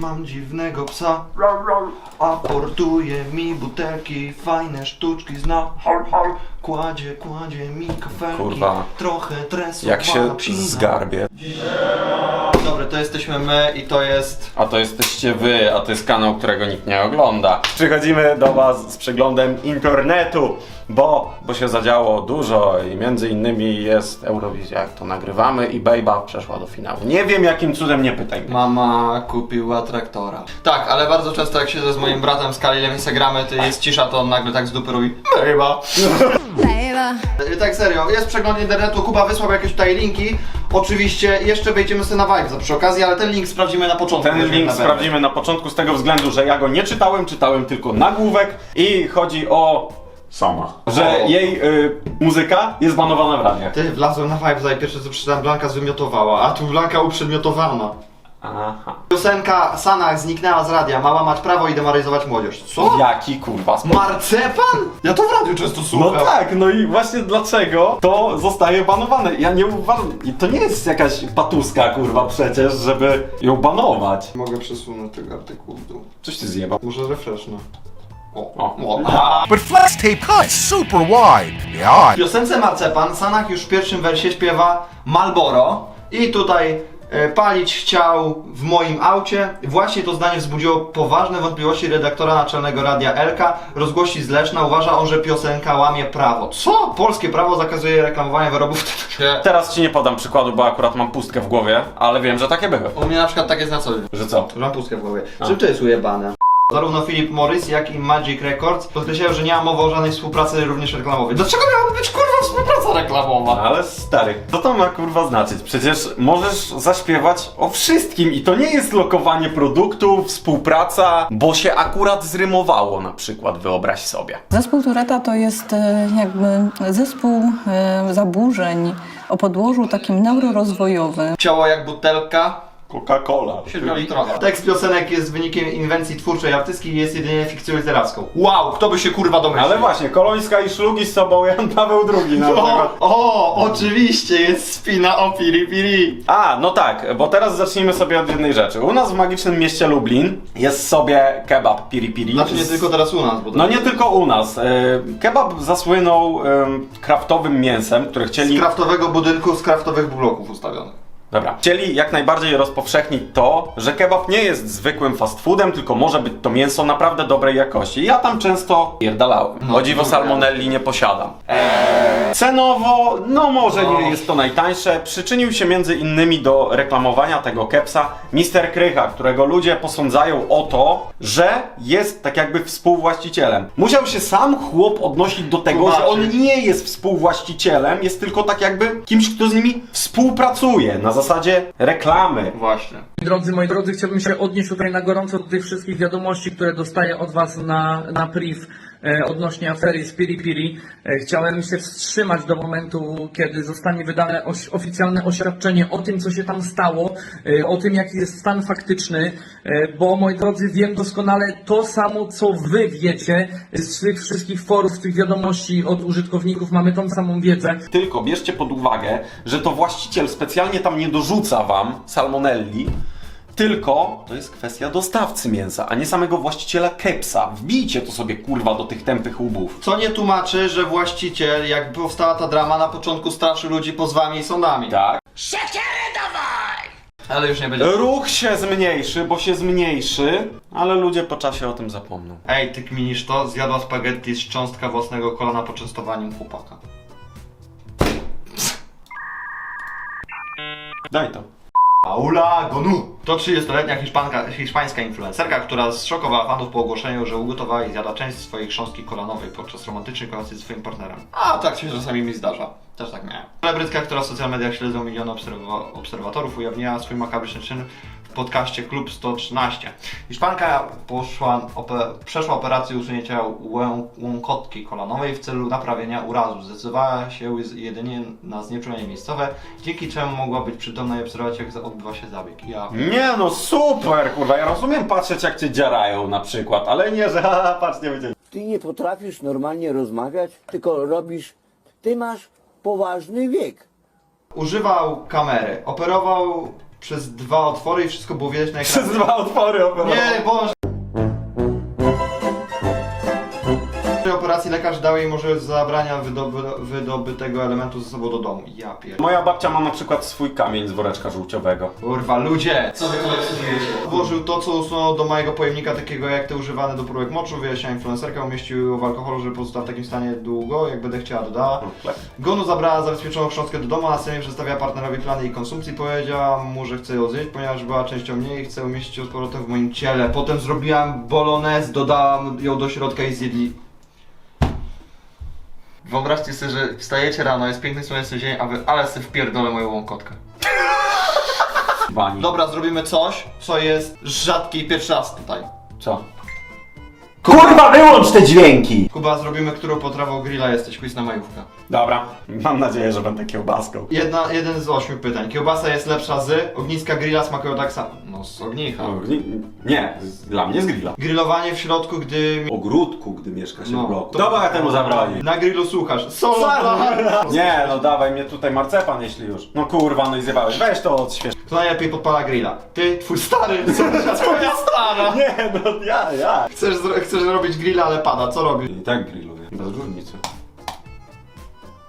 Mam dziwnego psa, aportuje mi butelki, fajne sztuczki zna. Kładzie, kładzie mi kafelki, Kurwa. trochę tresu, Jak się zgarbie. To jesteśmy my i to jest... A to jesteście wy, a to jest kanał, którego nikt nie ogląda. Przychodzimy do was z przeglądem internetu, bo, bo się zadziało dużo i między innymi jest Eurowizja, jak to nagrywamy i Bejba przeszła do finału. Nie wiem jakim cudem, nie pytaj mnie. Mama kupiła traktora. Tak, ale bardzo często jak siedzę z moim bratem z Kalilem i se gramy, to jest cisza, to on nagle tak z dupy robi Chyba. Tak serio, jest przegląd internetu, Kuba wysłał jakieś tutaj linki. Oczywiście jeszcze wejdziemy sobie na Vibe przy okazji, ale ten link sprawdzimy na początku. Ten link na sprawdzimy na początku z tego względu, że ja go nie czytałem, czytałem tylko nagłówek i chodzi o sama. Że O. jej y, muzyka jest banowana w radiach. Ty, wlazłem na Vibe, i pierwsze co przeczytałem, Blanka zwymiotowała, a tu Blanka uprzedmiotowana. Aha. Piosenka Sanach zniknęła z radia, mała mać prawo i demaryzować młodzież. Co? Jaki kurwa. Marcepan? Ja to w radiu często No słucham. tak, no i właśnie dlaczego to zostaje banowane. Ja nie uważam, i to nie jest jakaś patuska kurwa przecież, żeby ją banować. Mogę przesunąć tego artykułu w dół. Coś ty zjebał. Może refreshnę. O, O. o. But flex tape cuts super wide. Yeah. W piosence Marcepan Sanach już w pierwszym wersie śpiewa Malboro i tutaj palić chciał w moim aucie. Właśnie to zdanie wzbudziło poważne wątpliwości redaktora naczelnego radia Elka. Rozgłosi z Leszna uważa on, że piosenka łamie prawo. Co? Polskie prawo zakazuje reklamowania wyrobów. Teraz ci nie podam przykładu, bo akurat mam pustkę w głowie, ale wiem, że takie były. U mnie na przykład tak jest na co dzień. Że co? Mam pustkę w głowie. Czym to jest ujebane? Zarówno Philip Morris, jak i Magic Records podkreślają, że nie ma mowy o żadnej współpracy również reklamowej. Dlaczego miałaby być kurwa współpraca reklamowa? Ale stary, co to ma kurwa znaczyć? Przecież możesz zaśpiewać o wszystkim i to nie jest lokowanie produktu, współpraca, bo się akurat zrymowało na przykład, wyobraź sobie. Zespół Tureta to jest e, jakby zespół e, zaburzeń o podłożu takim neurorozwojowym. Ciało jak butelka, Coca-Cola. Siedmiolitrowa. Tekst piosenek jest wynikiem inwencji twórczej artystki i jest jedynie fikcją literacką. Wow, kto by się kurwa domyślił? Ale właśnie, Kolońska i szlugi z sobą Jan Paweł II na O, przykład. o, oczywiście jest spina o piri piri. A, no tak, bo teraz zacznijmy sobie od jednej rzeczy. U nas w magicznym mieście Lublin jest sobie kebab piri piri. Znaczy nie Z- tylko teraz u nas, bo No nie tylko u nas. E, Kebab zasłynął kraftowym mięsem, które z chcieli... kraftowego budynku, z kraftowych bloków ustawionych. Dobra. Chcieli jak najbardziej rozpowszechnić to, że kebab nie jest zwykłym fast foodem, tylko może być to mięso naprawdę dobrej jakości. Ja tam często pierdalałem. No, o dziwo dobra. salmonelli nie posiadam. Cenowo, no może nie jest to najtańsze. Przyczynił się między innymi do reklamowania tego kepsa Mister Krycha, którego ludzie posądzają o to, że jest tak jakby współwłaścicielem. Musiał się sam chłop odnosić do tego, że on nie jest współwłaścicielem, jest tylko tak jakby kimś, kto z nimi współpracuje na zasadzie reklamy. Właśnie. Drodzy moi drodzy, chciałbym się odnieść tutaj na gorąco do tych wszystkich wiadomości, które dostaję od Was na, na priv odnośnie afery z Piri Piri. E, chciałem się wstrzymać do momentu, kiedy zostanie wydane oficjalne oświadczenie o tym, co się tam stało, e, o tym, jaki jest stan faktyczny, e, bo moi drodzy, wiem doskonale to samo, co Wy wiecie z tych wszystkich forów, z tych wiadomości od użytkowników, mamy tą samą wiedzę. Tylko bierzcie pod uwagę, że to właściciel specjalnie tam nie dorzuca wam salmonelli, tylko to jest kwestia dostawcy mięsa, a nie samego właściciela kepsa. Wbijcie to sobie kurwa do tych tępych łbów. Co nie tłumaczy, że właściciel, jak powstała ta drama, na początku straszy ludzi pozwami i sądami. Tak? Ale już nie będzie. Ruch się zmniejszy, bo się zmniejszy, ale ludzie po czasie o tym zapomną. Ej, ty kminisz to? Zjadła spaghetti z cząstka własnego kolana poczęstowaniem chłopaka. Daj to. Paula Gonu! To 30-letnia hiszpanka, hiszpańska influencerka, która zszokowała fanów po ogłoszeniu, że ugotowała i zjada część swojej chrząstki kolanowej podczas romantycznej kolacji ze swoim partnerem. A tak się czasami mi zdarza. Też tak miałem. Celebrytka, która w social mediach śledzą miliony obserwa- obserwatorów, ujawniła swój makabryczny czyn w podcaście Klub 113. Hiszpanka poszła, przeszła operację usunięcia łę, łąkotki kolanowej w celu naprawienia urazu. Zdecydowała się jedynie na znieczulenie miejscowe, dzięki czemu mogła być przytomna i obserwować jak za- odbywa się zabieg. Ja Nie no, super kurwa, ja rozumiem patrzeć jak cię dziarają na przykład, ale nie, że haha, patrz, nie będzie. Ty nie potrafisz normalnie rozmawiać, tylko robisz. Ty masz poważny wiek. używał kamery, operował przez dwa otwory i wszystko było widać na ekranie. Przez dwa otwory operował. Nie, Boże! Operacji lekarz dał jej możliwość zabrania wydoby, wydobytego elementu ze sobą do domu. Ja pier... Moja babcia ma na przykład swój kamień z woreczka żółciowego. Kurwa, ludzie! Co wy kolekcjonujecie? Włożył to, co usunął do mojego pojemnika, takiego jak te używane do próbek moczu, wyjaśnia influencerka, umieścił w alkoholu, że pozostał w takim stanie długo, jak będę chciała, dodała. Gonu zabrała zabezpieczoną chrząstkę do domu, a następnie przedstawia partnerowi plany jej konsumpcji. Powiedziała mu, że chce ją zjeść, ponieważ była częścią mnie i chce umieścić ją z powrotem w moim ciele. Potem zrobiłam bolognese, dodałam ją do środka i zjedli. Wyobraźcie sobie, że wstajecie rano, jest piękny słoneczny dzień, a wy ale sobie wpierdolę moją łąkotkę. Bani. Dobra, zrobimy coś, co jest rzadkie i pierwszy raz tutaj. Co? Kurwa, wyłącz te dźwięki! Kuba, zrobimy, którą potrawą grilla jesteś, quiz na majówkę. Dobra, mam nadzieję, że będę kiełbaską. Jedna, jeden z ośmiu pytań. Kiełbasa jest lepsza z, ogniska grilla smakują tak samo. No, z ognicha. No, nie, nie, z- dla mnie z grilla. Grillowanie w środku, gdy... Ogródku, gdy mieszka się No. w bloku. Dobra, temu zabroni. Na grillu słuchasz. Solo dla... Nie, no dawaj mnie tutaj marcepan, jeśli już. No kurwa, no i zjebałeś. Weź to odśwież. Kto najlepiej podpala grilla? Ty, twój stary, co twoja stara. Nie, no ja, ja. Chcesz, zro- chcesz robić grilla, ale pada. Co robisz? I tak grilluję. Bez różnicy.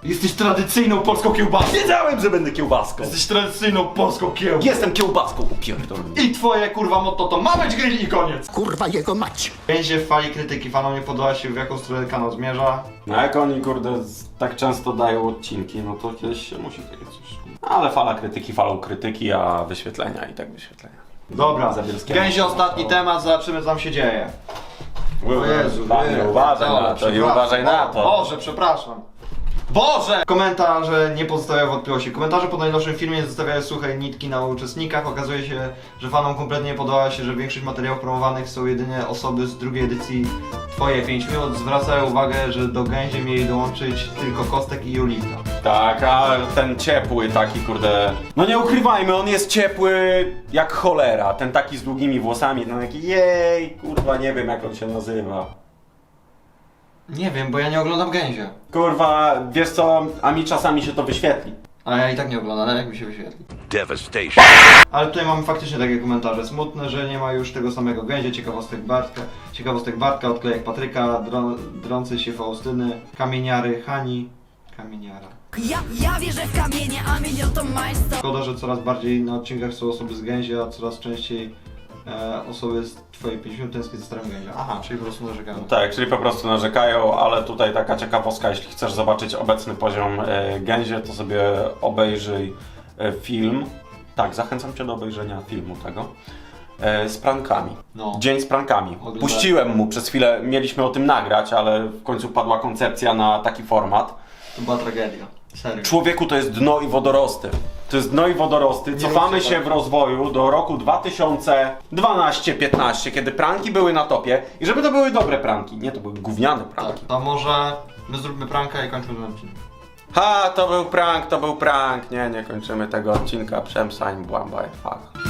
Jesteś tradycyjną polską kiełbasą. Wiedziałem, że będę kiełbaską. Jesteś tradycyjną polską kiełbasą. Jestem kiełbaską, upierdolony. I twoje kurwa motto to ma być grill i koniec. Kurwa jego mać. Gęzie w fali krytyki fanom nie podoba się w jaką stronę kanał zmierza. No jak oni, kurde, z- tak często dają odcinki, no to kiedyś się musi takie coś... Ale fala krytyki falą krytyki, a wyświetlenia i tak wyświetlenia. Dobra, Zabielskiemu. gęzie ostatni temat, zobaczymy co tam się dzieje. O Jezu, Panie, nie. uważaj Dobra, na to i przepraszam. uważaj na to. Boże, przepraszam. Boże! Komentarze nie pozostawiają wątpliwości. Komentarze po najnowszym filmie zostawiają suche nitki na uczestnikach. Okazuje się, że fanom kompletnie nie podoba się, że większość materiałów promowanych są jedynie osoby z drugiej edycji Twoje 5 minut. Zwracają uwagę, że do gęzie mieli dołączyć tylko Kostek i Julita. Tak, a ten ciepły taki, kurde... No nie ukrywajmy, on jest ciepły jak cholera. Ten taki z długimi włosami, ten taki jej, kurwa, nie wiem jak on się nazywa. Nie wiem, bo ja nie oglądam gęzie. Kurwa, wiesz co, a mi czasami się to wyświetli. A ja i tak nie oglądam, ale jak mi się wyświetli. Devastation. Ale tutaj mamy faktycznie takie komentarze. Smutne, że nie ma już tego samego gęzie, ciekawostek Bartka, ciekawostek Bartka, odklejek Patryka, drą, drący się Faustyny, kamieniary Hani, kamieniara. Ja, ja wierzę w kamienie, a milion to majstro. Szkoda, że coraz bardziej na odcinkach są osoby z gęzia, a coraz częściej e, osoby z twojej 50 tęsknię za starym gęzia. Aha, czyli po prostu narzekają. Tak, czyli po prostu narzekają, ale tutaj taka ciekawostka, jeśli chcesz zobaczyć obecny poziom e, gęzie, to sobie obejrzyj e, film. Tak, zachęcam Cię do obejrzenia filmu tego. E, z prankami. No. Dzień z prankami. Oglądałem. Puściłem mu przez chwilę, mieliśmy o tym nagrać, ale w końcu padła koncepcja na taki format. To była tragedia. Serio. Człowieku to jest dno i wodorosty. To jest dno i wodorosty. Cofamy się tak. w rozwoju do roku 2012-15, kiedy pranki były na topie. I żeby to były dobre pranki, nie to były gówniane Tak, pranki. to może my zróbmy pranka i kończymy ten odcinek. Ha, to był prank, to był prank. Nie, nie kończymy tego odcinka. Przemsań, błamba, fuck.